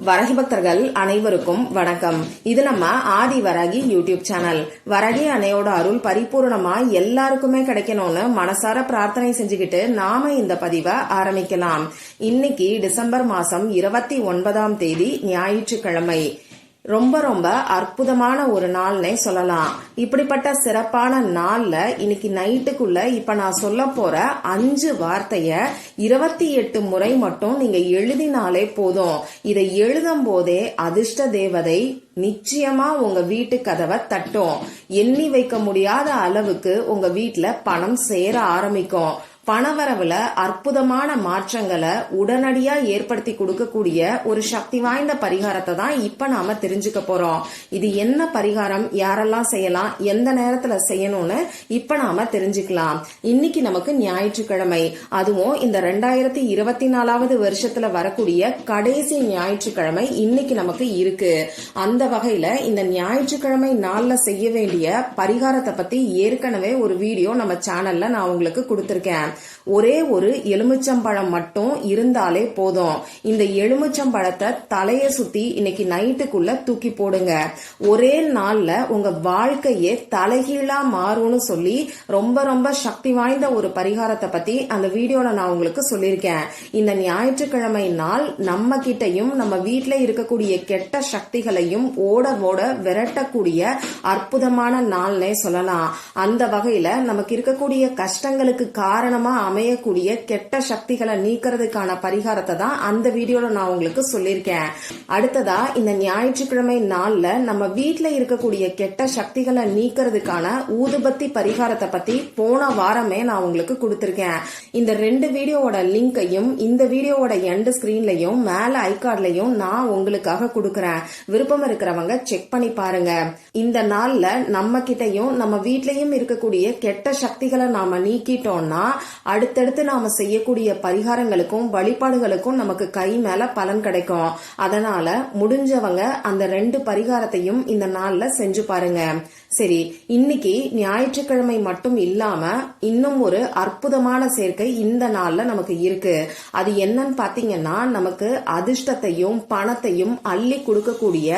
வரகி பக்தர்கள் அனைவருக்கும் வணக்கம். இது நம்ம ஆதி வரகி யூடியூப் சேனல். வரகி அணையோட அருள் பரிபூர்ணமா எல்லாருக்குமே கிடைக்கணும்னு மனசார பிரார்த்தனை செஞ்சுக்கிட்டு நாம இந்த பதிவை ஆரம்பிக்கலாம். இன்னைக்கு டிசம்பர் மாசம் இருபத்தி ஒன்பதாம் தேதி ஞாயிற்றுக்கிழமை. ரொம்ப ரொம்ப அற்புதமான ஒரு நாள்னே சொல்லலாம். இப்படிப்பட்ட சிறப்பான நாள்ல இன்னைக்கு நைட்டுக்குள்ள இப்ப நான் சொல்ல போற அஞ்சு வார்த்தைய இருபத்தி எட்டு முறை மட்டும் நீங்க எழுதினாலே போதும். இதை எழுதும் போதே அதிர்ஷ்ட தேவதை நிச்சயமா உங்க வீட்டு கதவை தட்டும். எண்ணி வைக்க முடியாத அளவுக்கு உங்க வீட்டுல பணம் சேர ஆரம்பிக்கும். பணவரவுல அற்புதமான மாற்றங்களை உடனடியா ஏற்படுத்தி கொடுக்கக்கூடிய ஒரு சக்தி வாய்ந்த பரிகாரத்தை தான் இப்ப நாம தெரிஞ்சுக்க போறோம். இது என்ன பரிகாரம்? யாரெல்லாம் செய்யலாம்? எந்த நேரத்துல செய்யணும்னு இப்ப நாம தெரிஞ்சுக்கலாம். இன்னைக்கு நமக்கு ஞாயிற்றுக்கிழமை. அதுவும் இந்த ரெண்டாயிரத்தி இருபத்தி நாலாவது வருஷத்துல வரக்கூடிய கடைசி ஞாயிற்றுக்கிழமை இன்னைக்கு நமக்கு இருக்கு. அந்த வகையில இந்த ஞாயிற்றுக்கிழமை நாள்ல செய்ய வேண்டிய பரிகாரத்தை பத்தி ஏற்கனவே ஒரு வீடியோ நம்ம சேனல்ல நான் உங்களுக்கு கொடுத்திருக்கேன். ஒரே ஒரு எலுமிச்சம்பழம் மட்டும் இருந்தாலே போதும். இந்த எலுமிச்சம்பழத்தை தலைய சுத்தி இன்னைக்கு நைட்டுக்குள்ள தூக்கி போடுங்க. ஒரே நாள்ல உங்க வாழ்க்கையே தலைகீழா மாறும்னு சொல்லி ரொம்ப ரொம்ப சக்தி வாய்ந்த ஒரு பரிகாரத்தை பத்தி அந்த வீடியோல நான் உங்களுக்கு சொல்லியிருக்கேன். இந்த ஞாயிற்றுக்கிழமை நாள் நம்ம கிட்டையும் நம்ம வீட்டுல இருக்கக்கூடிய கெட்ட சக்திகளையும் ஓட ஓட விரட்டக்கூடிய அற்புதமான நாள்னே சொல்லலாம். அந்த வகையில நமக்கு இருக்கக்கூடிய கஷ்டங்களுக்கு காரணம் அமையக்கூடிய கெட்ட சக்திகளை நீக்கிறதுக்கான பரிகாரத்தை தான் அந்த வீடியோல நான் உங்களுக்கு சொல்லியிருக்கேன். அடுத்ததா இந்த ஞாயிற்றுக்கிழமை நாள்ல நம்ம வீட்டுல இருக்கக்கூடிய கெட்ட சக்திகளை நீக்கிறதுக்கான ஊதுபத்தி பரிகாரத்தை பத்தி போன வாரமே நான் உங்களுக்கு கொடுத்திருக்கேன். இந்த ரெண்டு வீடியோவோட லிங்கையும் இந்த வீடியோவோட எண்ட் ஸ்கிரீன்லயும் மேல ஐகார்ட்லயும் நான் உங்களுக்காக கொடுக்கறேன். விருப்பம் இருக்கிறவங்க செக் பண்ணி பாருங்க. இந்த நாள்ல நம்ம கிட்டையும் நம்ம வீட்லயும் இருக்கக்கூடிய கெட்ட சக்திகளை நாம நீக்கிட்டோம்னா அடுத்தடுத்து நாம செய்யக்கூடிய பரிகாரங்களுக்கும் வழிபாடுகளுக்கும் நமக்கு கை மேல பலன் கிடைக்கும். அதனால முடிஞ்சவங்க அந்த ரெண்டு பரிகாரத்தையும் இந்த நாள்ல செஞ்சு பாருங்க. சரி இன்னைக்கு ஞாயிற்றுக்கிழமை மட்டும் இல்லாம இன்னும் ஒரு அற்புதமான சேர்க்கை இந்த நாள்ல நமக்கு இருக்கு. அது என்னன்னு பாத்தீங்கன்னா நமக்கு அதிர்ஷ்டத்தையும் பணத்தையும் அள்ளி கொடுக்கக்கூடிய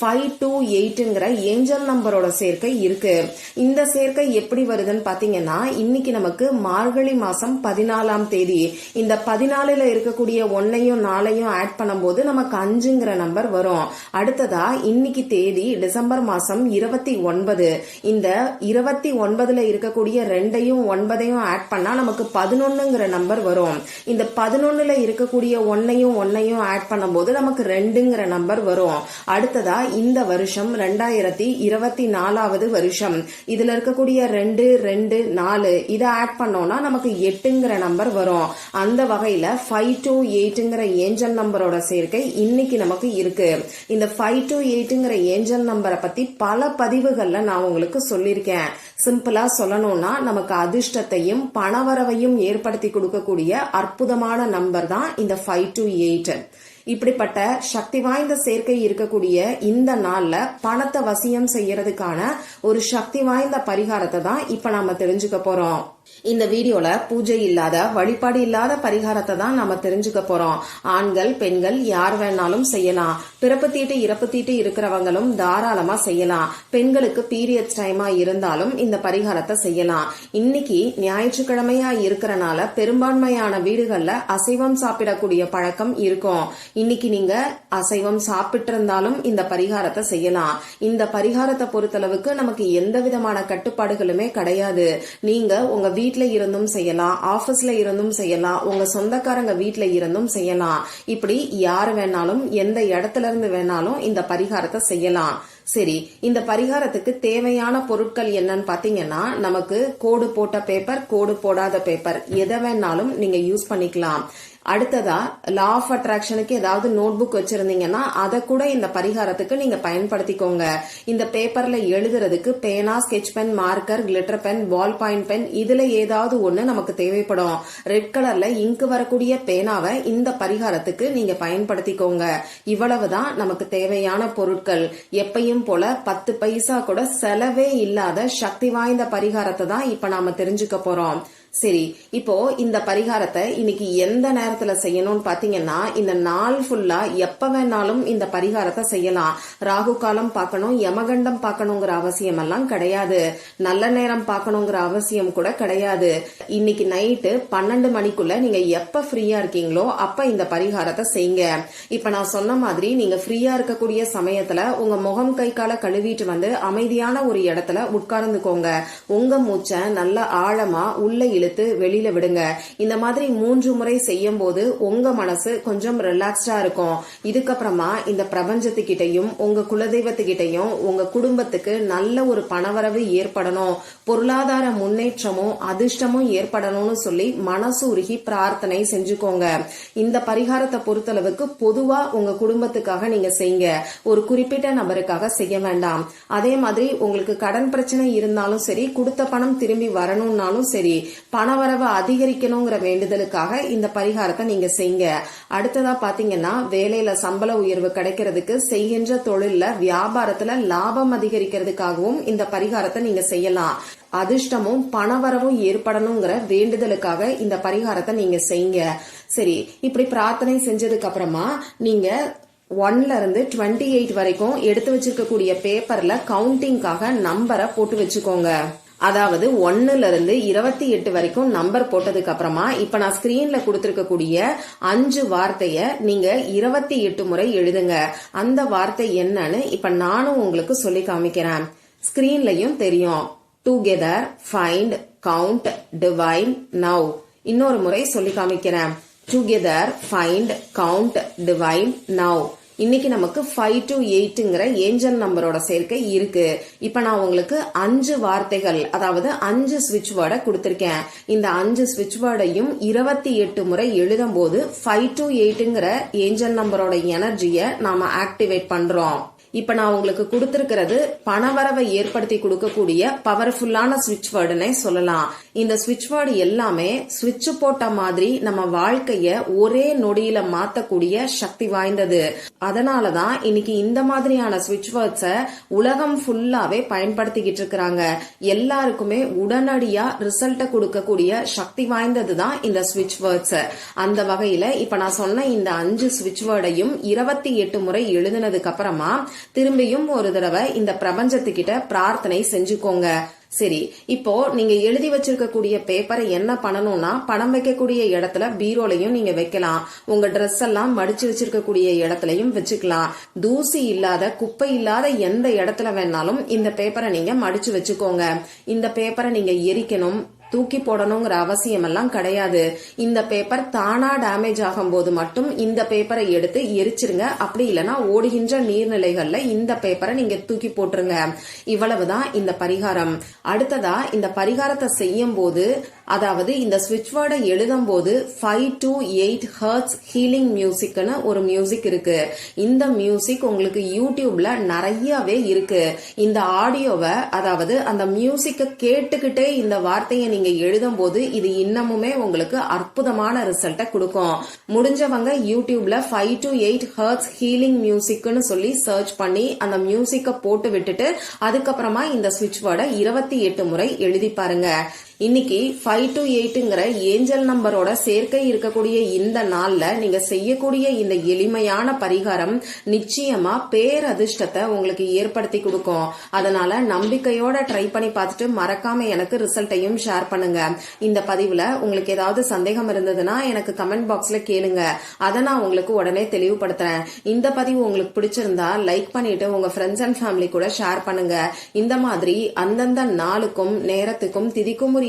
ஃபைவ் டூ எயிட்ங்கிற ஏஞ்சல் நம்பரோட சேர்க்கை இருக்கு. இந்த சேர்க்கை எப்படி வருதுன்னு பாத்தீங்கன்னா இன்னைக்கு நமக்கு மார்கழி மாசம் பதினாலாம் தேதி. இந்த பதினாலுல இருக்கக்கூடிய ஒன்னையும் நாளையும் ஆட் பண்ணும்போது நமக்கு அஞ்சுங்கிற நம்பர் வரும். அடுத்ததா இன்னைக்கு தேதி டிசம்பர் மாசம் இருபத்தி ஒன்பது. இந்த இருபத்தி ஒன்பதுல இருக்கக்கூடிய ரெண்டையும் ஒன்பதையும் ஆட் பண்ணா நமக்கு பதினொன்னுங்கிற நம்பர் வரும். இந்த பதினொன்னுல இருக்கக்கூடிய ஒன்னையும் ஒன்னையும் ஆட் பண்ணும்போது நமக்கு ரெண்டுங்கிற நம்பர் வரும். அடுத்ததா இந்த வருஷம் ரெண்டாயிரத்தி இருபத்தி நாலாவது வருஷம். இதுல இருக்கக்கூடிய ரெண்டு ரெண்டு நாலு இதை ஆட் பண்ணோம்னா நமக்கு எட்டுங்கிற நம்பர் வரும். அந்த வகையில ஃபைவ் டூ எயிட்டுங்கிற ஏஞ்சல் நம்பரோட சேர்க்கை இன்னைக்கு நமக்கு இருக்கு. இந்த ஃபைவ் டூ எயிட்டுங்கிற ஏஞ்சல் நம்பரை பத்தி பல பதிவுகள்ல நான் உங்களுக்கு சொல்லியிருக்கேன். சிம்பிளா சொல்லணும்னா நமக்கு அதிர்ஷ்டத்தையும் பணவரவையும் ஏற்படுத்தி கொடுக்கக்கூடிய அற்புதமான நம்பர் தான் இந்த ஃபைவ் டூ எயிட் இப்படிப்பட்ட சக்தி வாய்ந்த சேர்க்கை இருக்கக்கூடிய இந்த நாள்ல பணத்தை வசியம் செய்யறதுக்கான ஒரு சக்தி வாய்ந்த பரிகாரத்தை தான் இப்ப நாம தெரிஞ்சுக்க போறோம். இந்த வீடியோல பூஜை இல்லாத வழிபாடு இல்லாத பரிகாரத்தை தான் நாம தெரிஞ்சுக்க போறோம். ஆண்கள் பெண்கள் யார் வேணாலும் செய்யலாம். பிறப்பு தீட்டு இறப்பு தீட்டு இருக்கிறவங்களும் தாராளமா செய்யலாம். பெண்களுக்கு பீரியட்ஸ் டைமா இருந்தாலும் இந்த பரிகாரத்தை செய்யலாம். இன்னைக்கு ஞாயிற்றுக்கிழமையா இருக்கிறனால பெரும்பான்மையான வீடுகள்ல அசைவம் சாப்பிடக்கூடிய பழக்கம் இருக்கும். இன்னைக்கு நீங்க அசைவம் சாப்பிட்டு இருந்தாலும் இந்த பரிகாரத்தை செய்யலாம். இந்த பரிகாரத்தை பொறுத்தளவுக்கு நமக்கு எந்த விதமான கட்டுப்பாடுகளுமே கிடையாது. நீங்க உங்க வீட்டில் இருந்தும் செய்யலாம் ஆஃபீஸில் இருந்தும் செய்யலாம் உங்க சொந்தக்காரங்க வீட்டில் இருந்தும் செய்யலாம். இப்படி யார் வேணாலும் எந்த இடத்துல இருந்து வேணாலும் இந்த பரிகாரத்தை செய்யலாம். சரி இந்த பரிகாரத்துக்கு தேவையான பொருட்கள் என்னன்னு பாத்தீங்கன்னா நமக்கு கோடு போட்ட பேப்பர் கோடு போடாத பேப்பர் எதை வேணாலும் நீங்க யூஸ் பண்ணிக்கலாம். அடுத்ததா லா ஆஃப் அட்ராக்ஷனுக்கு ஏதாவது நோட் புக் வச்சிருந்தீங்கன்னா அதை கூட இந்த பரிகாரத்துக்கு நீங்க பயன்படுத்திக்கோங்க. இந்த பேப்பர்ல எழுதுறதுக்கு பேனா sketch pen marker glitter pen ball point pen இதுல ஏதாவது ஒண்ணு நமக்கு தேவைப்படும். ரெட் கலர்ல இங்கு வரக்கூடிய பேனாவை இந்த பரிகாரத்துக்கு நீங்க பயன்படுத்திக்கோங்க. இவ்வளவுதான் நமக்கு தேவையான பொருட்கள். எப்பையும் போல பத்து பைசா கூட செலவே இல்லாத சக்தி வாய்ந்த பரிகாரத்தை தான் இப்ப நாம தெரிஞ்சுக்க போறோம். சரி இப்போ இந்த பரிகாரத்தை இன்னைக்கு எந்த நேரத்துல செய்யணும்னு பாத்தீங்கன்னா இந்த நாள் ஃபுல்லா எப்ப வேணாலும் இந்த பரிகாரத்தை செய்யலாம். ராகு காலம் பார்க்கணும் யமகண்டம் பார்க்கணுங்கிற அவசியம் எல்லாம் கிடையாது. நல்ல நேரம் பார்க்கணுங்கிற அவசியம் கூட கிடையாது. இன்னைக்கு நைட்டு பன்னெண்டு மணிக்குள்ள நீங்க எப்ப ஃப்ரீயா இருக்கீங்களோ அப்ப இந்த பரிகாரத்தை செய்யுங்க. இப்ப நான் சொன்ன மாதிரி நீங்க ஃப்ரீயா இருக்கக்கூடிய சமயத்துல உங்க முகம் கை கால கழுவிட்டு வந்து அமைதியான ஒரு இடத்துல உட்கார்ந்துக்கோங்க. உங்க மூச்சை நல்லா ஆழமா உள்ள இழுத்து வெளியில விடுங்க. இந்த மாதிரி மூன்று முறை செய்யும் போது உங்க மனசு கொஞ்சம் ரிலாக்ஸ்டா இருக்கும். இதுக்கப்புறமா இந்த பிரபஞ்சத்துக்கிட்டையும் உங்க குலதெய்வத்துக்கிட்டையும் உங்க குடும்பத்துக்கு நல்ல ஒரு பணவரவு ஏற்படணும். பொருளாதார முன்னேற்றமும் அதிர்ஷ்டமும் ஏற்படணும்னு சொல்லி மனசு உருகி பிரார்த்தனை செஞ்சுக்கோங்க. இந்த பரிகாரத்தை பொறுத்தளவுக்கு பொதுவா உங்க குடும்பத்துக்காக நீங்க செய்யுங்க. ஒரு குறிப்பிட்ட நபருக்காக செய்ய வேண்டாம். அதே மாதிரி உங்களுக்கு கடன் பிரச்சனை இருந்தாலும் சரி கொடுத்த பணம் திரும்பி வரணும்னாலும் சரி பணவரவு அதிகரிக்கணுங்கிற வேண்டுதலுக்காக இந்த பரிகாரத்தை நீங்க செய்யுங்க. அடுத்ததா பாத்தீங்கன்னா வேலையில சம்பள உயர்வு கிடைக்கிறதுக்கு செய்கின்ற தொழில்ல வியாபாரத்துல லாபம் அதிகரிக்கிறதுக்காகவும் இந்த பரிகாரத்தை நீங்க செய்யலாம். அதிர்ஷ்டமும் பணவரவும் ஏற்படணுங்கிற வேண்டுதலுக்காக இந்த பரிகாரத்தை நீங்க செய்யுங்க. சரி இப்படி பிரார்த்தனை செஞ்சதுக்கு அப்புறமா நீங்க ஒன்ல இருந்து டுவெண்ட்டி எயிட் வரைக்கும் எடுத்து வச்சிருக்கக்கூடிய பேப்பர்ல கவுண்டிங்காக நம்பரை போட்டு வச்சுக்கோங்க. அதாவது ஒன்னுல இருந்து இருபத்தி எட்டு வரைக்கும் நம்பர் போட்டதுக்கு அப்புறமா இப்ப நான் ஸ்கிரீன்ல கொடுத்திருக்கக்கூடிய அஞ்சு வார்த்தைய நீங்க இருபத்தி எட்டு முறை எழுதுங்க. அந்த வார்த்தை என்னன்னு இப்ப நானும் உங்களுக்கு சொல்லி காமிக்கிறேன். ஸ்கிரீன்லயும் தெரியும். Together find count divine now இன்னொரு முறை சொல்லி காமிக்கிறேன். Together find count divine now இன்னைக்கு நமக்கு ஃபைவ் டு எயிட்டுங்கிற ஏஞ்சல் நம்பரோட சேர்க்கை இருக்கு. இப்ப நான் உங்களுக்கு அஞ்சு வார்த்தைகள் அதாவது அஞ்சு ஸ்விட்ச் வேர்டை கொடுத்திருக்கேன். இந்த அஞ்சு ஸ்விட்ச் வேர்டையும் இருபத்தி எட்டு முறை எழுதும் போது ஃபைவ் டு எயிட்டுங்கிற ஏஞ்சல் நம்பரோட எனர்ஜியை நாம ஆக்டிவேட் பண்றோம். இப்ப நான் உங்களுக்கு கொடுத்திருக்கிறது பணவரவை ஏற்படுத்தி கொடுக்கக்கூடிய பவர்ஃபுல்லான சுவிட்ச் வேர்டுனே சொல்லலாம். இந்த சுவிட்ச் வேர்டு எல்லாமே சுவிட்ச் போட்ட மாதிரி நம்ம வாழ்க்கைய ஒரே நொடியில மாத்தக்கூடிய சக்தி வாய்ந்தது. அதனாலதான் இன்னைக்கு இந்த மாதிரியான சுவிட்ச் வேர்ட்ஸ உலகம் ஃபுல்லாவே பயன்படுத்திக்கிட்டு இருக்கிறாங்க. எல்லாருக்குமே உடனடியா ரிசல்ட்டை கொடுக்கக்கூடிய சக்தி வாய்ந்தது தான் இந்த சுவிட்ச் வேர்ட்ஸ் அந்த வகையில இப்ப நான் சொன்ன இந்த அஞ்சு சுவிட்ச் வேர்டையும் இருபத்தி எட்டு முறை எழுதினதுக்கு அப்புறமா திரும்பியும் ஒரு தடவை இந்த பிரபஞ்சத்துக்கிட்ட பிரார்த்தனை செஞ்சுக்கோங்க. சரி இப்போ நீங்க எழுதி வச்சிருக்கக்கூடிய பேப்பரை என்ன பண்ணணும்னா பணம் வைக்கக்கூடிய இடத்துல பீரோலையும் நீங்க வைக்கலாம். உங்க ட்ரெஸ் எல்லாம் மடிச்சு வச்சிருக்கக்கூடிய இடத்துலயும் வச்சுக்கலாம். தூசி இல்லாத குப்பை இல்லாத எந்த இடத்துல வேணாலும் இந்த பேப்பரை நீங்க மடிச்சு வச்சுக்கோங்க. இந்த பேப்பரை நீங்க எரிக்கணும் தூக்கி போடணுங்கிற அவசியம் எல்லாம் கிடையாது. இந்த பேப்பர் தானா டேமேஜ் ஆகும் போது மட்டும் இந்த பேப்பரை எடுத்து எரிச்சிருங்க. அப்படி இல்லைன்னா ஓடுகின்ற நீர்நிலைகள்ல இந்த பேப்பரை நீங்க தூக்கி போட்டுருங்க. இவ்வளவுதான் இந்த பரிகாரம். அடுத்ததா இந்த பரிகாரத்தை செய்யும் போது அதாவது இந்த ஸ்விட்ச் வேர்டை எழுதும் போது five two eight hertz healing மியூசிக்னு ஒரு மியூசிக் இருக்கு. இந்த மியூசிக் உங்களுக்கு யூடியூப்ல நிறையவே இருக்கு. இந்த ஆடியோவை அதாவது அந்த மியூசிக்கை கேட்டுக்கிட்டே இந்த வார்த்தையை நீங்க எழுதும் போது இது இன்னமுமே உங்களுக்கு அற்புதமான ரிசல்ட்டை கொடுக்கும். முடிஞ்சவங்க யூடியூப்ல five two eight hertz healing மியூசிக்னு சொல்லி சர்ச் பண்ணி அந்த மியூசிக்கை போட்டு விட்டுட்டு அதுக்கப்புறமா இந்த ஸ்விட்ச் வேர்டை இருபத்தி எட்டு முறை எழுதி பாருங்க. இன்னைக்கு ஃபைவ் டு எயிட்டுங்கிற ஏஞ்சல் நம்பரோட சேர்க்கை இருக்கக்கூடிய இந்த நாள்ல நீங்க செய்யக்கூடிய இந்த எளிமையான பரிகாரம் நிச்சயமா பேரதிர்ஷ்டத்தை உங்களுக்கு ஏற்படுத்தி கொடுக்கும். அதனால நம்பிக்கையோட ட்ரை பண்ணி பார்த்துட்டு மறக்காம எனக்கு ரிசல்ட்டையும் ஷேர் பண்ணுங்க. இந்த பதிவுல உங்களுக்கு ஏதாவது சந்தேகம் இருந்ததுன்னா எனக்கு கமெண்ட் பாக்ஸ்ல கேளுங்க. அதை நான் உங்களுக்கு உடனே தெளிவுபடுத்துறேன். இந்த பதிவு உங்களுக்கு பிடிச்சிருந்தா லைக் பண்ணிட்டு உங்க ஃப்ரெண்ட்ஸ் அண்ட் ஃபேமிலி கூட ஷேர் பண்ணுங்க. இந்த மாதிரி அந்தந்த நாளுக்கும் நேரத்துக்கும் திதிக்கும்